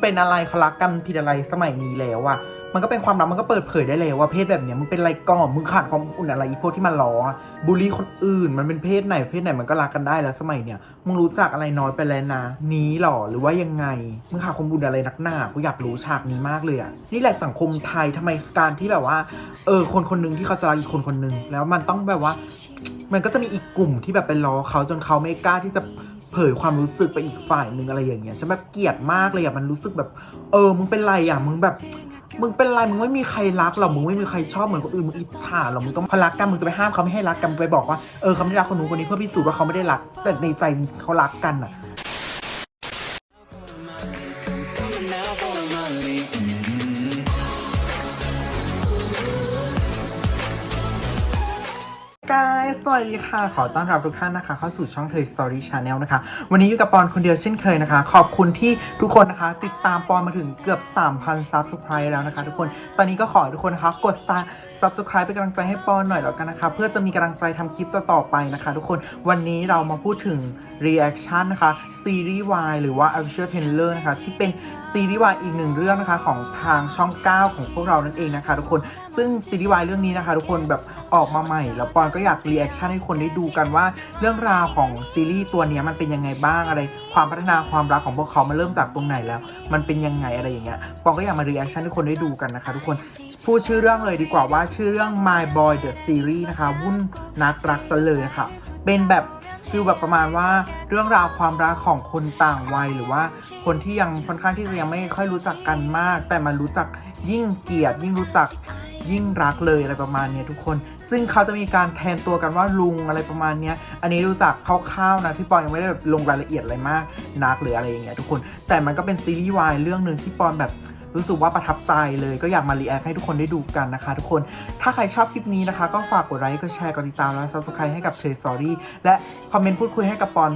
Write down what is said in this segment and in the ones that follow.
เป็นอะไรเขารักกันผิดอะไรสมัยนี้แล้วอะมันก็เป็นความรักมันก็เปิดเผยได้เลยว่าเพศแบบเนี้ยมึงเป็นอะไรก่อนมึงขาดความอุ่นอะไรอีพวกที่มันล้อบูลลี่คนอื่น มันเป็นเพศไหนเพศไหนมันก็รักกันได้แล้วสมัยเนี้ยมึงรู้จักอะไรน้อยไปแล้วนะนี้หรอหรือว่ายังไงมึงขาดความอบอุ่นอะไรนักหนากูอยากรู้ฉากนี้มากเลยอะนี่แหละสังคมไทยทำไมการที่แบบว่า เออคนคนหนึ่งที่เขาจะรักอีกคนคนหนึ่งแล้วมันต้องแบบว่า มันก็จะมีอีกกลุ่มที่แบบไปล้อเขาจนเขาไม่กล้าที่จะ เผยความรู้สึกไปอีกฝ่ายหนึ่งอะไรอย่างเงี้ยฉันแบบเกลียดมากเลยอะมันรู้สึกแบบ เออ มึงเป็นไรอะมึงแบบ มึงเป็นไรมึงไม่มีใครรักหรอกมึงไม่มีใครชอบเหมือนคนอื่นมึงอิจฉาหรอกมึงต้องพอรักกันมึงจะไปห้ามเขาไม่ให้รักกันไปบอกว่าเออเขาไม่ได้รักคนนู้นคนนี้เพื่อพิสูจน์ว่าเขาไม่ได้รัก แต่ในใจเขารักกันอะ guys สวัสดีค่ะ ขอต้อนรับทุกท่านนะคะ เข้าสู่ช่องเทยสตอรี่ชาแนลนะคะ วันนี้อยู่กับปอนคนเดียวเช่นเคยนะคะ ขอบคุณที่ทุกคนนะคะ ติดตามปอนมาถึงเกือบ 3,000ซับสไครต์แล้วนะคะ ทุกคน ตอนนี้ก็ขอทุกคนนะคะ กดสตาร์ subscribe เป็นกำลังใจให้ปอนหน่อยแล้วกันนะคะ เพื่อจะมีกำลังใจทำคลิปต่อๆไปนะคะ ทุกคนวันนี้เรามาพูดถึง reaction นะคะซีรีส์วายหรือว่า official trailer นะคะ ที่เป็นซีรีส์วายอีกหนึ่งเรื่องนะคะ ของทางช่อง 9 ของพวกเรานั่นเองนะคะ ทุกคนซึ่งซีรีส์วายเรื่องนี้นะคะ ทุกคนแบบออกมาใหม่ แล้วปอนก็อยากรีแอคชั่นให้คนได้ดูกันว่า เรื่องราวของซีรีส์ตัวนี้มันเป็นยังไงบ้างอะไร ความพัฒนาความรักของพวกเขามันเริ่มจากตรงไหนแล้ว มันเป็นยังไงอะไรอย่างเงี้ยปอนก็อยากมารีแอคชั่นให้คนได้ดูกันนะคะ ทุกคนพูดชื่อเรื่องเลยดีกว่าว่าชื่อเรื่อง My Boy the Series นะคะ วุ่นนักรักซะเลยนะคะเป็นแบบฟิลแบบประมาณว่าเรื่องราวความรักของคนต่างวัย หรือว่าคนที่ยังค่อนข้างที่จะยังไม่ค่อยรู้จักกันมาก แต่มันรู้จักยิ่งเกลียดยิ่งรู้จักยิ่งรักเลยอะไรประมาณนี้ทุกคน ซึ่งเขาจะมีการแทนตัวกันว่าลุงอะไรประมาณนี้อันนี้รู้จักคร่าวๆนะที่ปอนยังไม่ได้แบบลงรายละเอียดอะไรมากนักหรืออะไรอย่างเงี้ยทุกคน แต่มันก็เป็นซีรีส์วายเรื่องหนึ่งที่ปอนแบบ รู้สึกว่าประทับใจเลยก็อยากมารีแอคให้ทุกคนได้ดูกันนะคะ ทุกคนถ้าใครชอบคลิปนี้นะคะ ก็ฝากกดไลค์กดแชร์กดติดตามและ subscribe ให้กับเชยสอรี่และคอมเมนต์พูดคุยให้กับปอน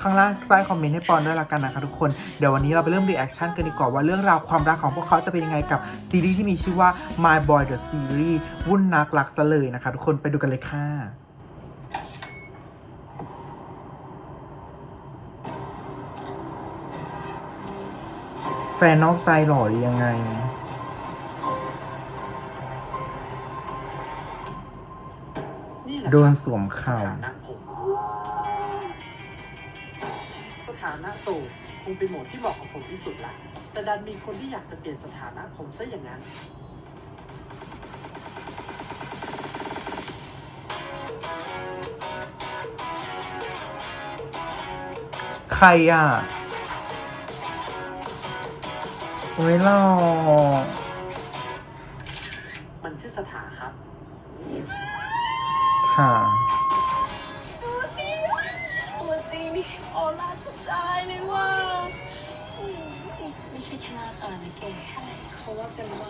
ข้างล่างใต้คอมเมนต์ให้ปอนด้วยละกันนะคะทุกคน เดี๋ยววันนี้เราไปเริ่มรีแอคชั่นกันดีกว่าว่าเรื่องราวความรักของพวกเขาจะเป็นยังไงกับซีรีส์ที่มีชื่อว่า My Boy the Series วุ่นนักรักซะเลยนะคะ ทุกคนไปดูกันเลยค่ะ แฟนนอกใจหรอหรือยังไง นี่แหละโดนสวมเข่าสถานะผมสถานะโสดคงเป็นโหมดที่เหมาะกับผมที่สุดละแต่ดันมีคนที่อยากจะเปลี่ยนสถานะผมซะอย่างนั้น ใครอะโอ้ยหล่อมันชื่อสถาครับ ค่ะดูสิตัวจริงนี่ออร่าสุดใจเลยว่าอืมไม่ใช่แค่หน้าตานะแกเขาว่ากันว่า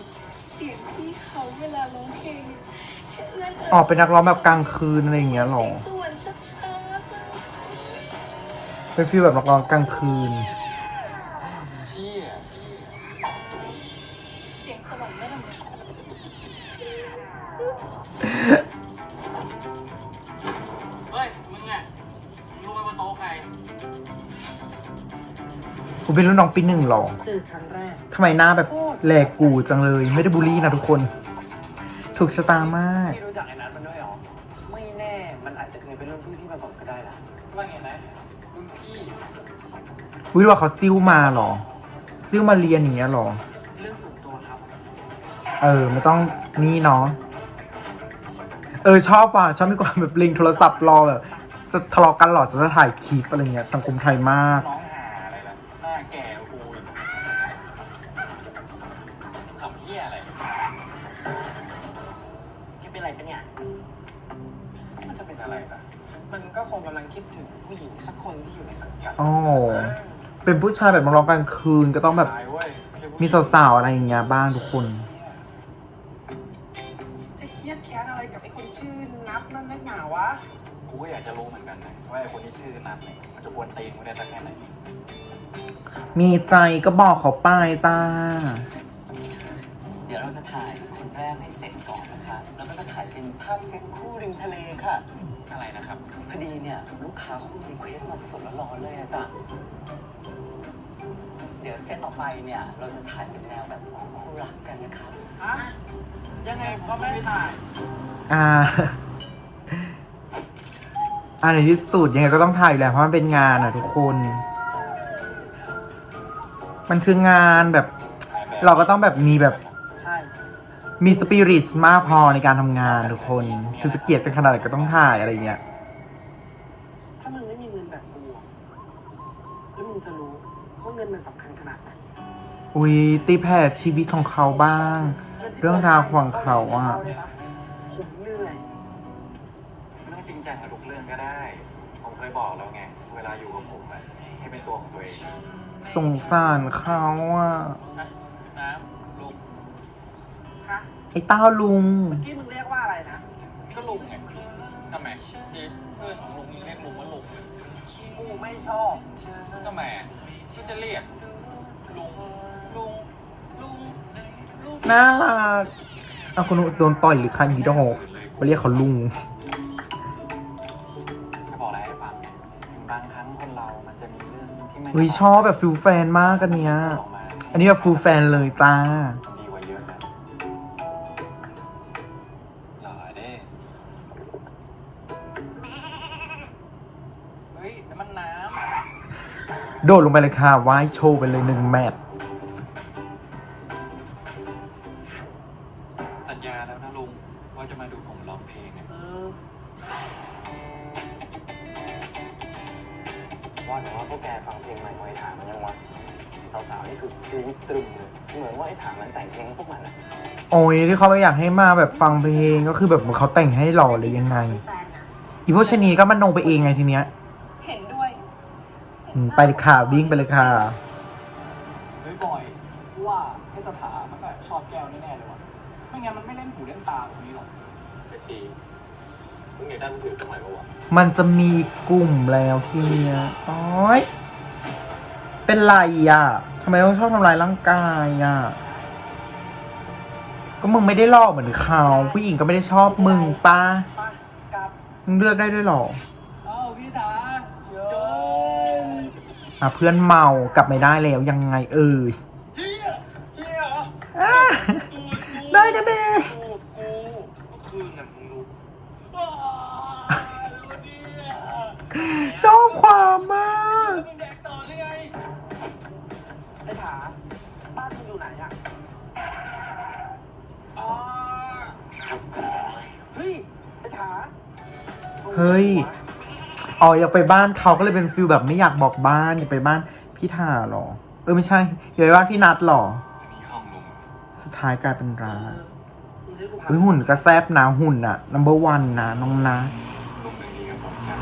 เสียงพี่เขาเวลาร้องเพลงให้เอื้อนออกเป็นนักร้องแบบกลางคืนอะไรอย่างเงี้ยหรอ เสียงสวรรค์ชัดๆอะเป็นฟีลแบบนักร้องกลางคืน ว่าโต๊ะใครกูเป็นรุ่นน้องปีหนึ่งหรอเจอครั้งแรกทำไมหน้าแบบแหลกกูจังเลย ไม่ได้บูลลี่นะทุกคน ถูกชะตามาก พี่รู้จักไอ้นัทมันด้วยเหรอ ไม่แน่ มันอาจจะเคยเป็นรุ่นพี่พี่มาก่อนก็ได้นะว่าไงนะรุ่นพี่ วิว่าเขาซิ้วมาเหรอ ซิ้วมาเรียนอย่างเงี้ยเหรอ เรื่องส่วนตัวครับ เออไม่ต้องนี่เนาะ เออชอบว่ะชอบมีความแบบลิงโทรศัพท์รอแบบ จะทะเลาะกันเหรอจะถ่ายคลิปอะไรเงี้ยสังคมไทยมาก น้องหาอะไรล่ะหน้าแก่กว่ากูอีกขำเหี้ยอะไรแกเป็นอะไรปะเนี่ย มันจะเป็นอะไรล่ะ มันก็คงกำลังคิดถึงผู้หญิงสักคนที่อยู่ในสังกัดอ๋อ เป็นผู้ชายแบบมาร้องกลางคืนก็ต้องแบบ ตายเว้ยไใช่ผู้มีสาวๆอะไรอย่างเงี้ยบ้างทุกคน จะเครียดแค้นอะไรกับไอ้คนชื่อนัทนั่นนักหนาวะ กูก็อยากจะรู้เหมือนกันนะ ว่าไอ้คนที่ชื่อนัทเนี่ยมันจะกวนตีนกูได้สักแค่ไหนมีใจก็บอกเขาไปจ้า เดี๋ยวเราจะถ่ายคนแรกให้เสร็จก่อนนะคะแล้วก็จะถ่ายเป็นภาพเซตคู่ริมทะเลค่ะ อะไรนะครับ พอดีเนี่ยลูกค้าเขารีเควสมาสดๆร้อนๆเลยอะจ้ะเดี๋ยวเซตต่อไปเนี่ยเราจะถ่ายเป็นแนวแบบคู่รักกันนะคะฮะยังไงผมก็ไม่ได้ถ่าย อ่า อ่าในที่สุดยังไงก็ต้องถ่ายอยู่แล้วเพราะมันเป็นงานอะทุกคน มันคืองานแบบ เราก็ต้องแบบมีแบบใช่มีสปิริตมากพอในการทำงานทุกคนคือจะเกลียดเป็นขนาดไหนก็ต้องถ่ายอะไรเงี้ย ถ้ามึงไม่มีเงินแบบกูอะแล้วมึงจะรู้ว่าเงินมันสำคัญขนาดไหนอุ้ยตีแผ่ชีวิตของเขาบ้าง เรื่องราวของเขาอะผม ไง เวลาอยู่กับผมอะให้เป็นตัวของตัวเองสงสารเขาอะนะน้ำลุงฮะไอ้เต้าลุง เมื่อกี้มึงเรียกว่าอะไรนะ ก็ลุงไงทำไมที่เพื่อนของลุงเรียกลุงว่าลุงเลยกูไม่ชอบ ทำไมอะที่จะเรียกลุงลุงลุงลุงน่ารักเอาคนโดนต่อยหรือคันยีดอกไปเรียกเขาลุง เฮ้ยชอบแบบฟิลแฟนมากกันเนี้ยออกมาอันนี้แบบฟูลแฟนเลยจ้า ดีกว่าเยอะนะหล่อเด้เฮ้ยน้ำมันน้ำ โดดลงไปเลยค่ะว่ายโชว์ไปเลยหนึ่งแมตช์ โอ้ยที่เขาไม่อยากให้มาแบบฟังเพลงก็คือแบบเหมือนเขาแต่งให้หล่อเลยยังไงแฟนนะอีพวกชะนีก็มันโนไปเองไงทีเนี้ย เห็นด้วยอืมไปเลยค่ะวิ่งไปเลยค่ะ เฮ้ยบอยว่าไอ้สถามันก็ชอบแก้วแน่ๆเลยว่ะ ไม่งั้นมันไม่เล่นหูเล่นตาแบบนี้หรอกไปทีมึงอยากได้มือถือสมัยปะวะมันจะมีกลุ่มแล้วทีเนี้ยโอ้ยเป็นไรอะทำไมต้องชอบทำลายร่างกายอะ ก็มึงไม่ได้ลอกเหมือนเขาผู้หญิงก็ไม่ได้ชอบมึงป้าไปกลับมึงเลือกได้ด้วยเหรอเอ้าพี่ถาจนอะเพื่อนเมากลับไม่ได้แล้วยังไงเอ่ย เฮ้ยอ๋ออยากไปบ้านเขาก็เลยเป็นฟิลแบบไม่อยากบอกบ้านอยากไปบ้านพี่ถาเหรอ เออไม่ใช่อยากไปบ้านพี่นัทเหรอ อันนี้ห้องลุงสุดท้ายกลายเป็นร้านมึงให้กูพาอุ้ยหุ่นก็แซบนะหุ่นอะ number one นะน้องนะลุงหนึ่งดีกับผมจัง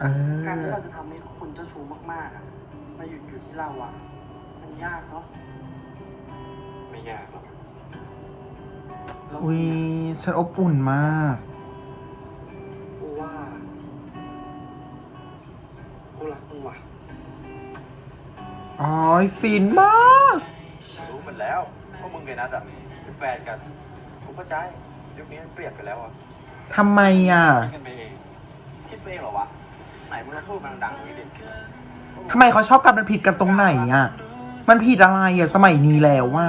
เอการที่อเราจะทำให้คนเจ้าชู้มากๆอะมาหยุดอยู่ที่เราอะ มันยากเนาะไม่ยากหรอกแล้ว อุ้ยฉันอบอุ่นมากกูว่ากูรักมึงว่ะอ๋อยฟินมากรู้หมดแล้วว่ามึงกับนัดอะเป็นแฟนกันกูเข้าใจยุคนี้มันเปลี่ยนไปแล้วอะทำไมอะคิดกันไปเองคิดไปเองเหรอวะไหนมึงจะพูดมันดังๆนี้ดิทำไมเขาชอบกันมันผิดกันตรงไหนอะ มันผิดอะไรอะสมัยนี้แล้วว่า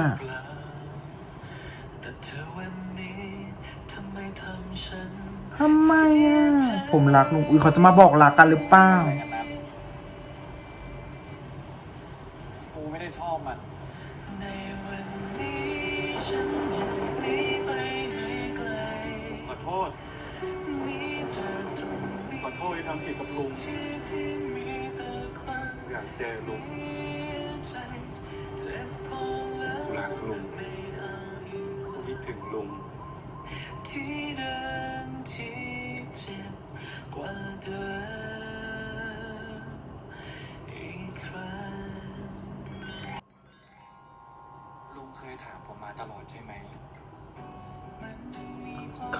ทำไมอะ ผมรักลุงอุ้ยเขาจะมาบอกรักกันหรือเปล่า อะไรกันนั้นกูไม่ได้ชอบมันขอโทษขอโทษที่ทำผิดกับลุงอยากเจอลุงกูรักลุงกูคิดถึงลุงที่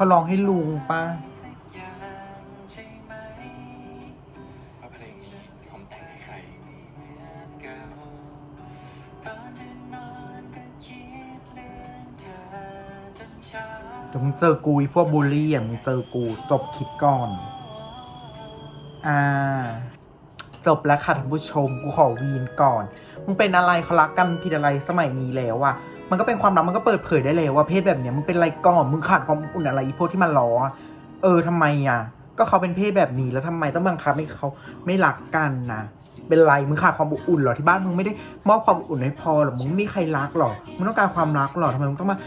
เขาร้องให้ลุงป้าว่าเพลงนี้ผมแต่งให้ใครเดี๋ยวมึงเจอกูอีพวกบูลลี่อะมึงเจอกูจบคลิปก่อน อ่า จบแล้วค่ะท่านผู้ชม กูขอวีนก่อน มึงเป็นอะไรเขารักกันผิดอะไรสมัยนี้แล้วอะ มันก็เป็นความรักมันก็เปิดเผยได้แล้วว่าเพศแบบเนี้ยมึงเป็นอะไรก่อนมึงขาดความอบอุ่นอะไรอีพวกที่มันล้อเออทำไมอะก็เขาเป็นเพศแบบนี้แล้วทำไมต้องบังคับให้เขาไม่รักกันนะเป็นไรมึงขาดความอบอุ่นหรอที่บ้านมึงไม่ได้มอบความอบอุ่นให้พอหรอมึงไม่มีใครรักหรอมึงต้องการความรักหรอทำไมมึงต้องมา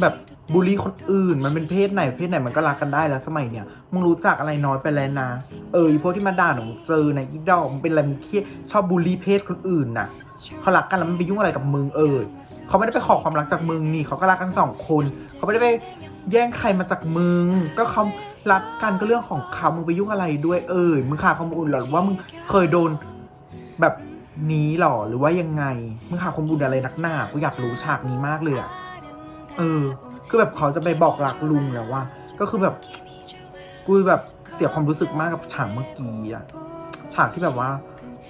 แบบบูลลี่คนอื่น มันเป็นเพศไหนเพศไหนมันก็รักกันได้แล้วสมัยเนี้ยมึงรู้จักอะไรน้อยไปแล้วนะเอออีพวกที่มาด่าหนูเจอในอีดอกมึงเป็นอะไรมึงเครียดชอบบูลลี่เพศคนอื่นน่ะ เขารักกันแล้วมันไปยุ่งอะไรกับมึงเออเขาไม่ได้ไปขอความรักจากมึงนี่เขาก็รักกันสองคนเขาไม่ได้ไปแย่งใครมาจากมึง ก็เขารักกันก็เรื่องของเขามึงไปยุ่งอะไรด้วยเออมึงขาดความอบอุ่นหรอว่ามึงเคยโดนแบบนี้หรอหรือว่ายังไงมึงขาดความบอุ่นอะไรนักหนากูอยากรู้ฉากนี้มากเลยอะเออ คือแบบเขาจะไปบอกรักลุงแล้วว่า ก็คือแบบกูแบบเสียความรู้สึกมากกับฉากเมื่อกี้อะฉากที่แบบว่า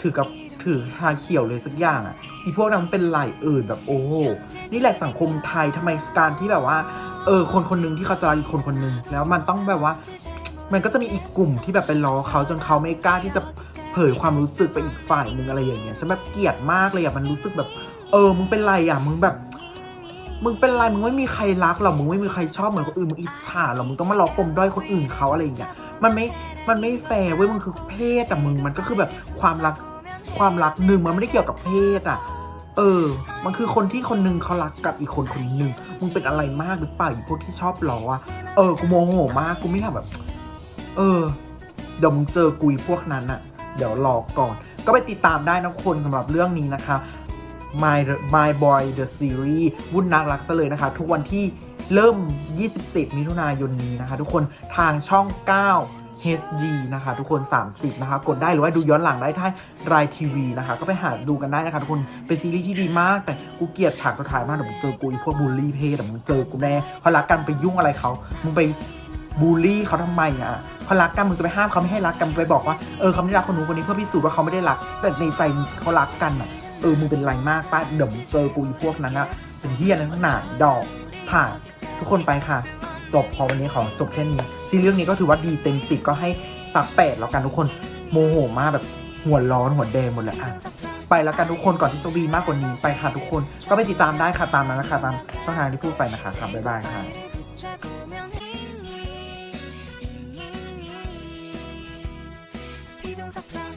ถือกับถือฮาเขียวเลยสักอย่างอะอีพวกนั้นมันเป็นไหลอื่นแบบโอ้โหนี่แหละสังคมไทยทำไมการที่แบบว่า เออ คนคนหนึ่งที่เขาจะรักอีกคนคนหนึ่งแล้วมันต้องแบบว่า มันก็จะมีอีกกลุ่มที่แบบไปล้อเขาจนเขาไม่กล้าที่จะเผยความรู้สึกไปอีกฝ่ายหนึ่งอะไรอย่างเงี้ยฉันแบบเกลียดมากเลยอะมันรู้สึกแบบ เออมึงเป็นไรอะมึงแบบ มึงเป็นไรมึงไม่มีใครรักหรอกมึงไม่มีใครชอบเหมือนคนอื่นมึงอิจฉาหรอกมึงต้องมาล้อปมด้อยคนอื่นเขาอะไรอย่างเงี้ยมันไม่มันไม่แฟร์เว้ยมึงคือเพศแต่มึงมันก็คือแบบความรักความรักหนึ่งมันไม่ได้เกี่ยวกับเพศอะ เออ มันคือคนที่คนหนึงเขารักกับอีกคนคนหนึ่งมึงเป็นอะไรมากหรือเปล่าอีพวกที่ชอบล้ออะเออกูโมโหมากกูไม่อยากแบบ เออเดี๋ยวมึงเจอกุยพวกนั้นอะเดี๋ยวรอก่อน ก็ไปติดตามได้นะคนสำหรับเรื่องนี้นะคะ My My Boy The Series วุ่นนักรักซะเลยนะคะ ทุกวันที่เริ่ม 27 มิถุนายนนี้นะคะ ทุกคนทางช่อง 9 HD นะคะ ทุกคน 30 นะคะ กดได้หรือว่าดูย้อนหลังได้ทารายทีวีนะคะ ก็ไปหาดูกันได้นะคะ ทุกคนเป็นซีรีส์ที่ดีมาก แต่กูเกลียดฉากสุดท้ายมากเดี๋ยวมึงเจอกูอีพวกบูลลี่เพศเดี๋ยวมึงเจอกูแน่เขารักกันไปยุ่งอะไรเขามึงไปบูลลี่เขาทำไมอะเขารักกันมึงจะไปห้ามเขาไม่ให้รักกันไปบอกว่าเออเขาไม่ได้รักคนนู้นคนนี้เพื่อพิสูจน์ว่าเขาไม่ได้รัก แต่ในใจเขารักกันอะ เออมึงเป็นไรมากป้าเดี๋ยวมเจอกูอีพวกนั้นอะเป็นเยี่ยนนั้นหนาดอกผ่านทุกคนไปค่ะ จบพอวันนี้ขอจบแค่นี้ซีเรื่องนี้ก็ถือว่าดีเต็มสิบก็ให้สักแปดแล้วกันทุกคนโมโหมากแบบหัวร้อนหัวแดงหมดเลยอะไปแล้วกันทุกคนก่อนที่จะดีมากกว่านี้ไปค่ะทุกคนก็ไปติดตามได้ค่ะตามนั้นนะคะตามช่องทางที่พูดไปนะคะครับบ๊ายบายค่ะ Don't stop.